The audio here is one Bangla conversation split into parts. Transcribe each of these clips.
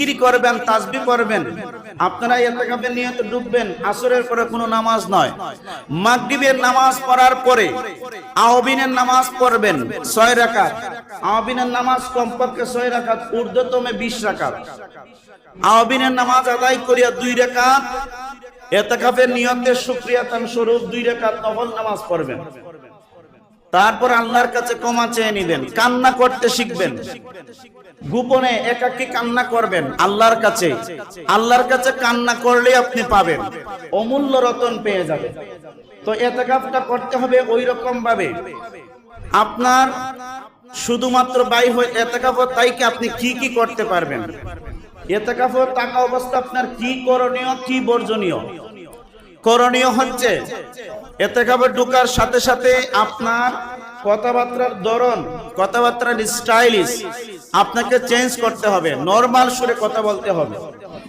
জিকির করবেন, তাসবি করবেন। আপনারা এতেকাফে নিয়ত ডুববেন, আসরের পরে কোনো নামাজ নয়। মাগরিবের নামাজ পড়ার পরে আহবিনের নামাজ পড়বেন, ছয় রাকাত। আহবিনের নামাজ কমপক্ষে ছয় রাকাত, ঊর্ধ্বতমে বিশ রাকাত। আহবিনের নামাজ আদায় করিয়া দুই রাকাত। এতেকাফের নিয়তের সুক্রিয়াতান স্বরূপ দুই রাকাত নফল নামাজ পড়বেন। তারপর আল্লাহর কাছে ক্ষমা চেয়ে নিবেন, কান্না করতে শিখবেন। গোপনে একাকী কান্না করবেন, আল্লাহর কাছে। আল্লাহর কাছে কান্না করলে আপনি পাবেন, অমূল্য রতন পেয়ে যাবেন। তো এতেকাফটা করতে হবে ওই রকম ভাবে আপনার শুধুমাত্র বাই হয়ে এতেকাফ তাই কি আপনি কি কি করতে পারবেন? এতেকাফ টাকা অবস্থা আপনার কি করণীয়, কি বর্জনীয়? করণীয় হচ্ছে এতে খাবার ঢুকার সাথে সাথে আপনার কথাবার্তার ধরন, কথাবার্তার স্টাইলিশ আপনাকে চেঞ্জ করতে হবে, নর্মাল সুরে কথা বলতে হবে।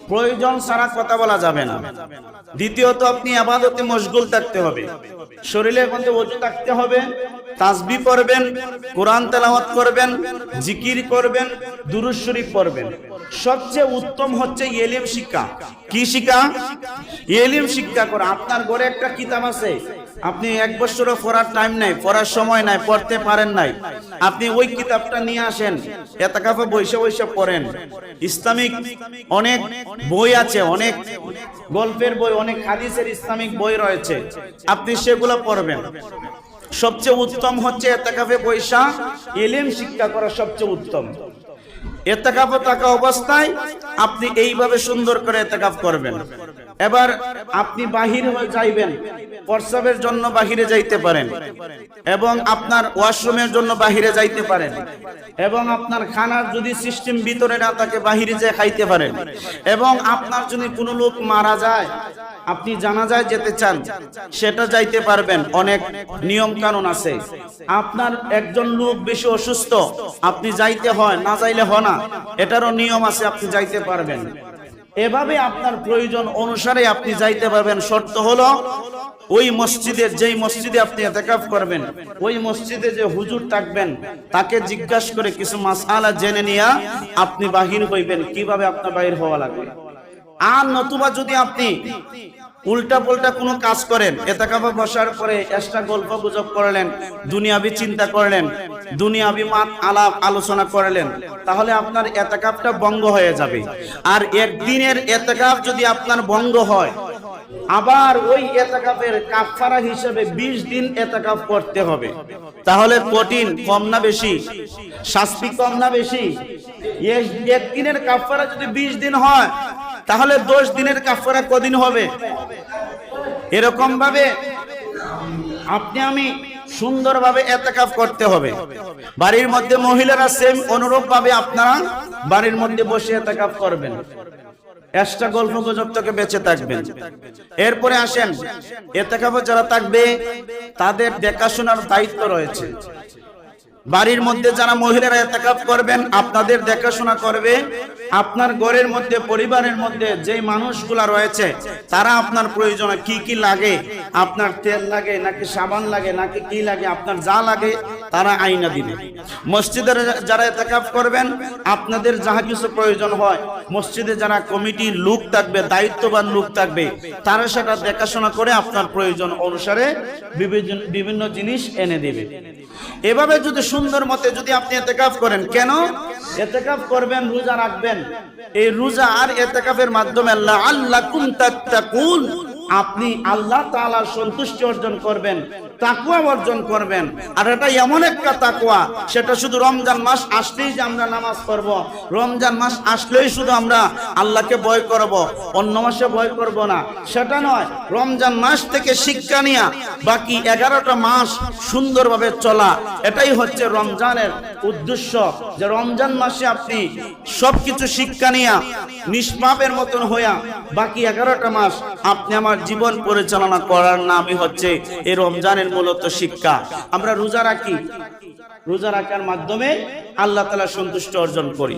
প্রয়োজন ছাড়া কথা বলা যাবে না। দ্বিতীয়ত আপনি আবাদতে মশগুল থাকতে হবে। শরীরের মধ্যে ওজু থাকতে হবে। তাসবি পড়বেন, কোরআন তেলাওয়াত করবেন, জিকির করবেন, দুরুদ শরীফ পড়বেন। সবচেয়ে উত্তম হচ্ছে এলিম শিক্ষা। কি শিক্ষা? এলিম শিক্ষা করা। আপনার ঘরে একটা কিতাব আছে। আপনি এক বছরও পড়ার টাইম নাই, পড়ার সময় নাই, পড়তে পারেন নাই। আপনি ওই কিতাবটা নিয়ে আসেন, এতাকাফে বৈশে বৈশে পড়েন। ইসলামিক অনেক বই আছে, অনেক গল্পের বই, অনেক হাদিসের ইসলামিক বই রয়েছে। আপনি সেগুলো পড়বেন। সবচেয়ে উত্তম হচ্ছে এতাকাফে পয়সা, এলেম শিক্ষা করা সবচেয়ে উত্তম। এতেকাফে থাকা অবস্থায় আপনি এইভাবে সুন্দর করে এতেকাফ করবেন। এবার আপনি বাহির হয়ে যাইবেন, প্রস্রাবের জন্য বাহিরে যাইতে পারেন এবং আপনার ওয়াশরুমের জন্য বাহিরে যাইতে পারেন এবং আপনার খানার যদি সিস্টেম ভিতরে না থাকে, বাহিরে যে খাইতে পারেন এবং আপনার যদি কোনো লোক মারা যায়, আপনি জানাজায় যেতে চান, সেটা যাইতে পারবেন। অনেক নিয়ম কানুন আছে। আপনার একজন লোক বেশি অসুস্থ, আপনি যাইতে হয়, না যাইলে হয় না, এটারও নিয়ম আছে, আপনি যাইতে পারবেন। এভাবে আপনার প্রয়োজন অনুসারে আপনি যাইতে পারবেন। শর্ত হলো, ওই মসজিদে, যেই মসজিদে আপনি এতেকাফ করবেন, ওই মসজিদে যে হুজুর থাকবেন, তাকে জিজ্ঞাসা করে কিছু মাসালা জেনে নিয়া আপনি বাহির হইবেন। কীভাবে আপনার বাহির হওয়া লাগবে? আর নতুবা যদি আপনি উল্টা পাল্টা কোনো কাজ করেন, এতাকাফা বসার পরে এক্সট্রা গল্প গুজব করলেন, দুনিয়াবি চিন্তা করলেন, দুনিয়াবি মাত আলাপ আলোচনা করলেন, তাহলে আপনার এতাকাফটা বঙ্গ হয়ে যাবে। আর একদিনের এতাকাফ যদি আপনার বঙ্গ হয়, আবার ওই এতাকাপের কাফারা হিসেবে ২০ দিন এতাকাফ করতে হবে। তাহলে কঠিন, কম না বেশি? শাস্তি কম না বেশি? একদিনের কাফারা যদি ২০ দিন হয় তাহলে দশ দিনের কাফারা কদিন হবে? এরকম ভাবে আপনি আমি সুন্দরভাবে এতেকাফ করতে হবে। বাড়ির মধ্যে মহিলারা সেম অনুরূপ ভাবে আপনারা বাড়ির মধ্যে বসে এতেকাফ করবেন। এক্সট্রা গল্প গুজব থেকে বেঁচে থাকবেন। এরপরে আসেন, এতেকাফে যারা থাকবে, তাদের দেখাশোনার দায়িত্ব রয়েছে। বাড়ির মধ্যে যারা মহিলারা এতেকাপ করবেন, আপনাদের দেখাশোনা করবে। আপনার ঘরের মধ্যে, পরিবারের মধ্যে যে মানুষগুলা রয়েছে, তারা আপনার প্রয়োজনে কি কি লাগে, আপনার তেল লাগে, নাকি সাবান লাগে, নাকি কি লাগে, আপনার যা লাগে তারা আইনা দিবে। মসজিদের যারা এতেকাফ করবেন, আপনাদের যাহা কিছু প্রয়োজন হয়, মসজিদে যারা কমিটির লোক থাকবে, দায়িত্ববান লোক থাকবে, তারা সেটা দেখাশোনা করে আপনার প্রয়োজন অনুসারে বিভিন্ন- জিনিস এনে দিবে। এভাবে যদি সুন্দর মতে যদি আপনি এতেকাফ করেন, কেন? এতেকাফ করবেন, রোজা রাখবেন। এই রোজা আর এতেকাফের মাধ্যমে আল্লাহ আল্লাহ আপনি আল্লাহ তাআলার সন্তুষ্টি অর্জন করবেন। তাকুয়া অর্জন করবেন। আর এটা এমন একটা তাকুয়া, সেটা শুধু রমজান মাস আসলেই যে আমরা নামাজ পড়ব। রমজান মাস আসলেই শুধু আমরা আল্লাহকে ভয় করব, অন্য মাসে ভয় করব না। সেটা নয়, রমজান মাস থেকে শিক্ষা নিয়া বাকি এগারোটা মাস সুন্দরভাবে চলা, এটাই হচ্ছে রমজানের উদ্দেশ্য। যে রমজান মাসে আপনি সবকিছু শিক্ষা নিয়া, নিষ্পাপের মতন হইয়া বাকি এগারোটা মাস আপনি আমার জীবন পরিচালনা করার নামই হচ্ছে এই রমজানের মূলত শিক্ষা। আমরা রোজা রাখি। রোজা রাখার মাধ্যমে আল্লাহ তালা সন্তুষ্ট অর্জন করি।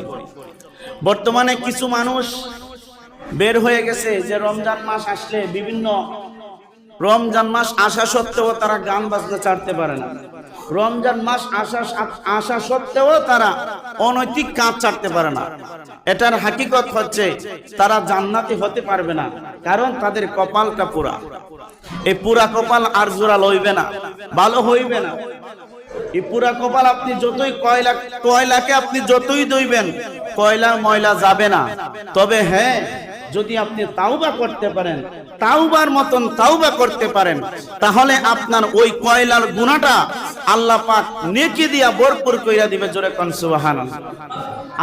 বর্তমানে কিছু মানুষ বের হয়ে গেছে যে রমজান মাস আসলে বিভিন্ন রমজান মাস আসা সত্ত্বেও তারা গান বাজনা ছাড়তে পারে না। রমজান মাস আসা আসা সত্ত্বেও তারা অনৈতিক কাজ ছাড়তে পারে না। এটার হাকিকত হচ্ছে তারা জান্নাতি হতে পারবে না, কারণ তাদের কপালটা পুরা। এই পুরা কপাল আর জোড়া লইবে না, ভালো হইবে না। এই পুরা কপাল আপনি যতই কয়লা, কয়লাকে আপনি যতই দইবেন কয়লার ময়লা যাবে না। তবে হ্যাঁ যদি আপনি তাওবা করতে পারেন, তাওবার মতন তাওবা করতে পারেন, তাহলে আপনার ওই কয়লার গুণাটা আল্লাহ পাক নেকি দিয়া ভরপুর কইরা দিবে, জোরে কোন সুবহানাল্লাহ।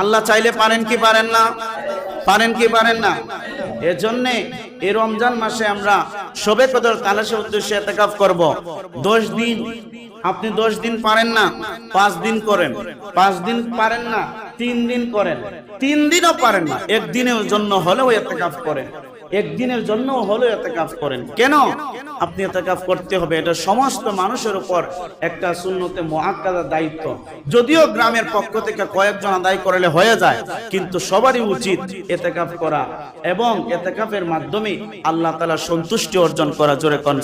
আল্লাহ চাইলে পারেন কি পারেন না? পারেন কি পারেন না? এজন্যে এই রমজান মাসে আমরা শবে কদর তালাশের উদ্দেশ্যে এতেকাফ করব। দশ দিন, আপনি দশ দিন পারেন না? পাঁচ দিন করেন। পাঁচ দিন পারেন না? তিন দিন করেন। তিন দিনও পারেন না। একদিনের জন্য হলেও এতেকাফ করেন। একদিনের জন্য হলো হলেও এতেকাফ করেন। কেন? আপনি এতেকাফ করতে হবে। এটা সমস্ত মানুষের উপর একটা শূন্যতে মহাক্কাদার দায়িত্ব। যদিও গ্রামের পক্ষ থেকে কয়েকজন আদায় করলে হয়ে যায়, কিন্তু সবারই উচিত এতে এতেকাফ করা এবং এতে কাপের মাধ্যমে আল্লাহ তালা সন্তুষ্টি অর্জন করা। জোরে কন